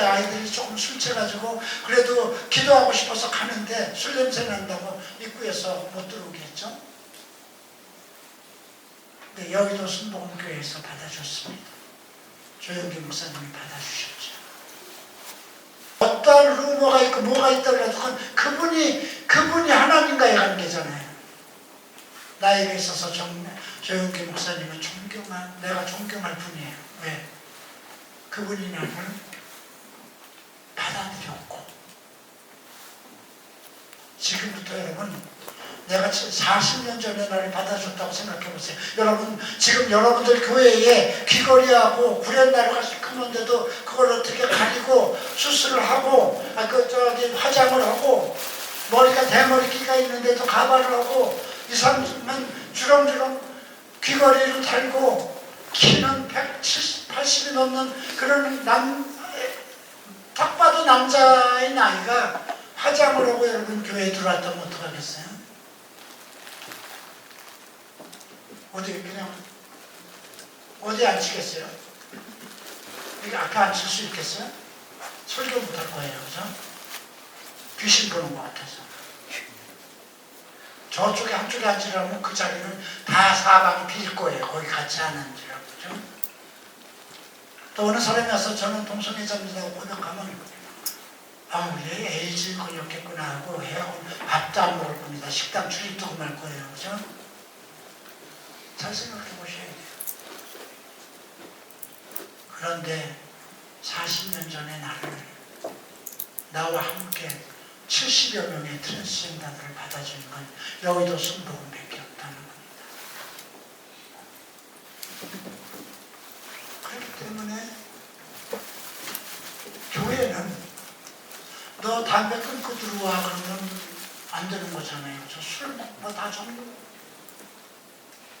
아이들이 조금 술 취해가지고 그래도 기도하고 싶어서 가는데 술 냄새 난다고 입구에서 못 들어오게 했죠. 근데 여기도 순복음교회에서 받아줬습니다. 조영기 목사님이 받아주셨죠. 어떤 루머가 있고 뭐가 있다고 해도 그분이 그분이 하나님과의 관계잖아요. 나에게 있어서 정, 조영기 목사님은 존경한 내가 존경할 분이에요. 왜? 그분이 나를 받아들였고 지금부터 여러분 내가 40년 전에 나를 받아줬다고 생각해 보세요. 여러분 지금 여러분들 교회에 귀걸이하고 구렛나루가 큰건데도 그걸 어떻게 가리고 수술을 하고 아 그 저기 화장을 하고 머리가 대머리끼가 있는데도 가발을 하고 이 사람은 주렁주렁 귀걸이를 달고 키는 170, 80이 넘는 그런 남, 딱 봐도 남자의 나이가 화장을 하고 여러분 교회에 들어왔다면 어떡하겠어요? 어디 그냥 어디 앉히겠어요? 여기 앞에 앉힐 수 있겠어요? 설교 못할 거예요, 그죠? 귀신 보는 것 같아서. 저쪽에 한쪽에 앉으라면 그 자리는 다 사방이 빌 거예요. 거기 같이 안 앉으라고, 그죠? 또 어느 사람이 와서 저는 동성애자입니다 고백하면 아우 얘 에이즈 걸렸겠구나 하고 해하고 밥도 안 먹을 겁니다. 식당 출입도 금할 거예요. 그죠? 잘 생각해 보셔야 돼요. 그런데 40년 전에 나를 나와 함께 70여 명의 트랜스젠더들을 받아주는 건 여의도 순복음밖에 없다는 겁니다. 그렇기 때문에 교회는 너 담배 끊고 들어와 그러면 안 되는 거잖아요. 저 술 먹고 다 전부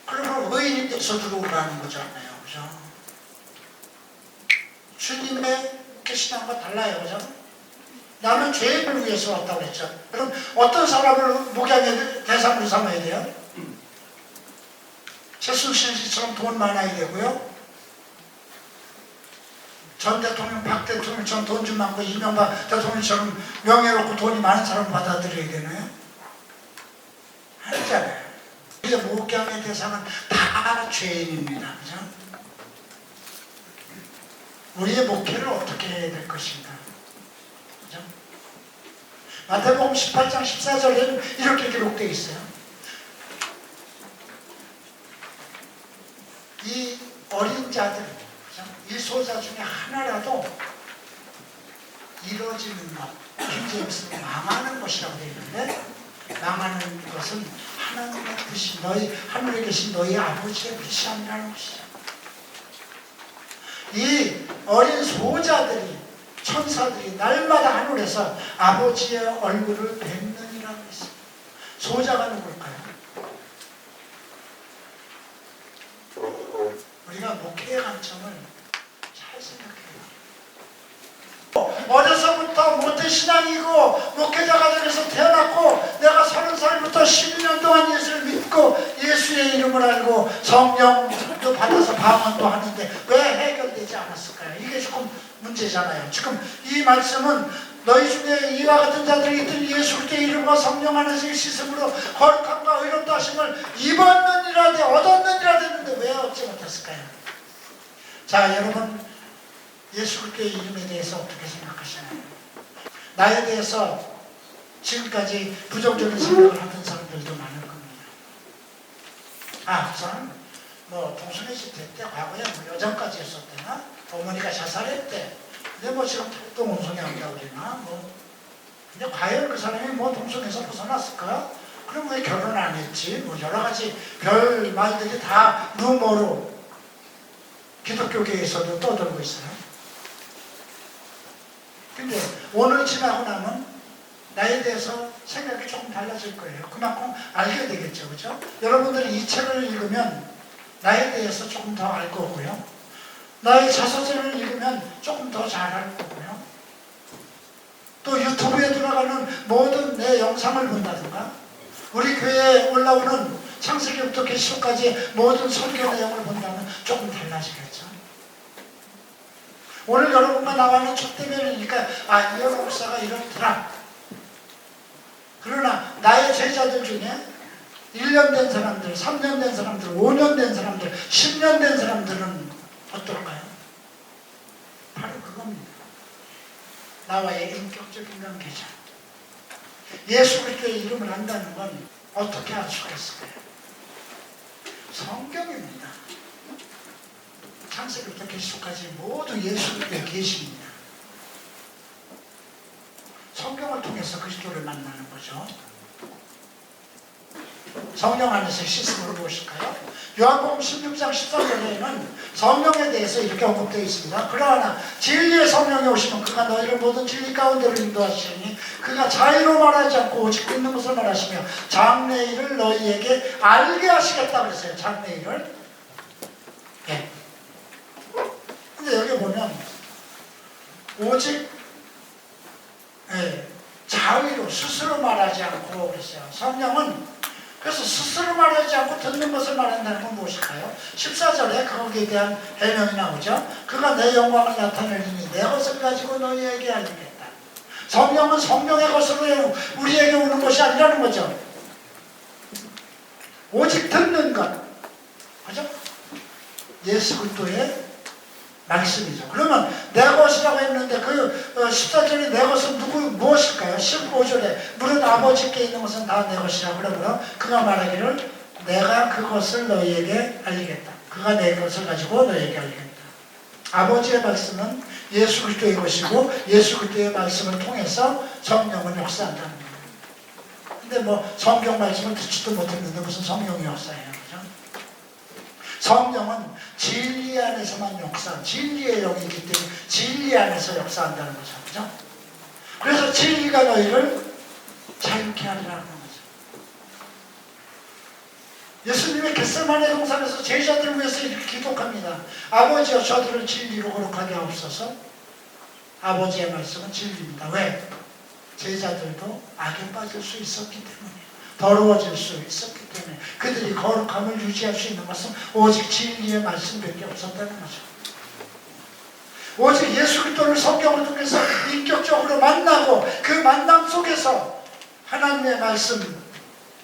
그러면 의인이 돼서 들어오라는 거잖아요. 그죠? 주님의 계시단과 달라요. 그죠? 나는 죄인을 위해서 왔다고 그랬죠. 그럼 어떤 사람을 목양의 대상으로 삼아야 돼요? 최순실 씨처럼 돈 많아야 되고요. 전 대통령, 박 대통령처럼 돈 좀 많고 이명박 대통령처럼 명예롭고 돈이 많은 사람 받아들여야 되나요? 아니잖아요. 이제 목양의 대상은 다 죄인입니다. 그죠? 우리의 목회를 어떻게 해야 될 것인가? 그죠? 마태복음 18장 14절에는 이렇게 기록되어 있어요. 이 어린 자들, 그죠? 이 소자 중에 하나라도 이루어지는 것, 굉장히 망하는 것이라고 되어 있는데 망하는 것은 하나님의 뜻이 너희 하늘에 계신 너희 아버지의 뜻이 아니라는 것이죠. 이 어린 소자들이 천사들이 날마다 하늘에서 아버지의 얼굴을 뵙느니라고 했습니다. 소자가 누굴까요? 우리가 목회의 관점을 잘 생각해요. 어려서부터 모태신앙이고 목회자 가정에서 태어났고 내가 서른 살부터 12년 동안 예수를 믿고 예수의 이름을 알고 성령도 받아서 방언도 하는데 왜 해결되지 않았을까요? 이게 조금 문제잖아요. 지금 이 말씀은 너희 중에 이와 같은 자들이 있든 예수 그리스도의 이름과 성령 안에서의 씻음으로 거룩함과 의롭다 하심을 입었느니라 얻었느니라 됐는데 왜 얻지 못했을까요? 자 여러분 예수 그리스도의 이름에 대해서 어떻게 생각하시나요? 나에 대해서 지금까지 부정적인 생각을 하던 사람들도 많을 겁니다. 아, 그 사람 뭐 동성애시 됐대 과거에 뭐 여장까지 했었대나 어머니가 자살했대. 근데 뭐 지금 또 동성애한다고 그러나 뭐 근데 과연 그 사람이 뭐 동성애에서 벗어났을까? 그럼 왜 결혼 안 했지? 뭐 여러 가지 별 말들이 다 루머로 기독교계에서도 떠돌고 있어요. 근데 오늘 지나고 나면 나에 대해서 생각이 조금 달라질 거예요. 그만큼 알게 되겠죠. 그죠? 여러분들이 이 책을 읽으면 나에 대해서 조금 더 알 거고요. 나의 자서전을 읽으면 조금 더 잘 알 거고요. 또 유튜브에 들어가는 모든 내 영상을 본다든가 우리 교회에 올라오는 창세기부터 계시록까지 모든 설교 내용을 본다면 조금 달라지겠죠. 오늘 여러분과 나와는 첫 대면이니까 아, 이 목사가 이렇더라. 그러나 나의 제자들 중에 1년 된 사람들, 3년 된 사람들, 5년 된 사람들, 10년 된 사람들은 어떨까요? 바로 그겁니다. 나와의 인격적인 관계자. 예수 그리스도의 이름을 안다는 건 어떻게 알 수가 있을까요? 성경입니다. 창세기부터 계시까지 모두 예수 그리스도의 계시입니다. 성경을 통해서 그리스도를 만나는 거죠. 성령 안에서 시스템을 무엇일까요? 요한복음 16장 13절에는 성령에 대해서 이렇게 언급되어 있습니다. 그러나 진리의 성령이 오시면 그가 너희를 모든 진리 가운데로 인도하시니 그가 자의로 말하지 않고 오직 듣는 것을 말하시며 장래일을 너희에게 알게 하시겠다 그랬어요. 장래일을. 예. 근데 여기 보면 오직 예, 자의로 스스로 말하지 않고 그랬어요. 성령은 그래서 스스로 말하지 않고 듣는 것을 말한다는 건 무엇일까요? 14절에 거기에 대한 해명이 나오죠. 그가 내 영광을 나타내리니 내 것을 가지고 너희에게 알리겠다. 성령은 성령의 것으로 우리에게 오는 것이 아니라는 거죠. 오직 듣는 것. 그죠? 예수 그리스도의 말씀이죠. 그러면 내 것이라고 했는데 그 14절에 내 것은 누구 무엇일까요? 15절에 물은 아버지께 있는 것은 다 내 것이라 그러고요. 그가 말하기를 내가 그것을 너희에게 알리겠다. 그가 내 것을 가지고 너희에게 알리겠다. 아버지의 말씀은 예수 그리스도의 것이고 예수 그리스도의 말씀을 통해서 성령은 역사한다는 거예요. 근데 뭐 성경 말씀을 듣지도 못했는데 무슨 성령이 역사해요. 그죠? 성령은 진리 안에서만 역사, 진리의 영이기 때문에 진리 안에서 역사한다는 거죠. 그죠? 그래서 진리가 너희를 자유케 하리라는 거죠. 예수님의 겟세마네 동산에서 제자들을 위해서 이렇게 기도합니다. 아버지여 저들을 진리로 거룩하게 하옵소서. 아버지의 말씀은 진리입니다. 왜? 제자들도 악에 빠질 수 있었기 때문에 더러워질 수 있었기 때문에 그들이 거룩함을 유지할 수 있는 것은 오직 진리의 말씀밖에 없었다는 거죠. 오직 예수 그리스도를 성경을 통해서 인격적으로 만나고 그 만남 속에서 하나님의 말씀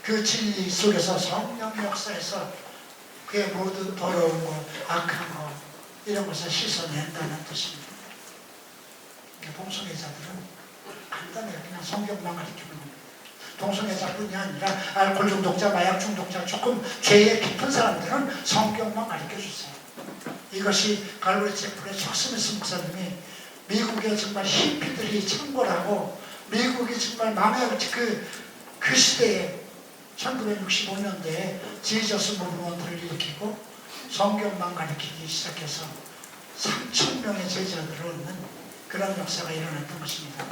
그 진리 속에서 성령 역사에서 그의 모든 더러운 것, 악한 것 이런 것을 씻어낸다는 뜻입니다. 동성애자들은 간단해요. 그냥 성경만 가르치는 겁니다. 동성애자뿐이 아니라 알코올 중독자, 마약 중독자, 조금 죄에 깊은 사람들은 성경만 가르쳐 주세요. 이것이 갈보리 제프의 석스미스 목사님이 미국의 정말 히피들이 창궐하고 미국이 정말 마음에 그, 그 시대에 1965년대에 지저스 무브먼트를 일으키고 성경만 가르치기 시작해서 3천 명의 제자들을 얻는 그런 역사가 일어났던 것입니다.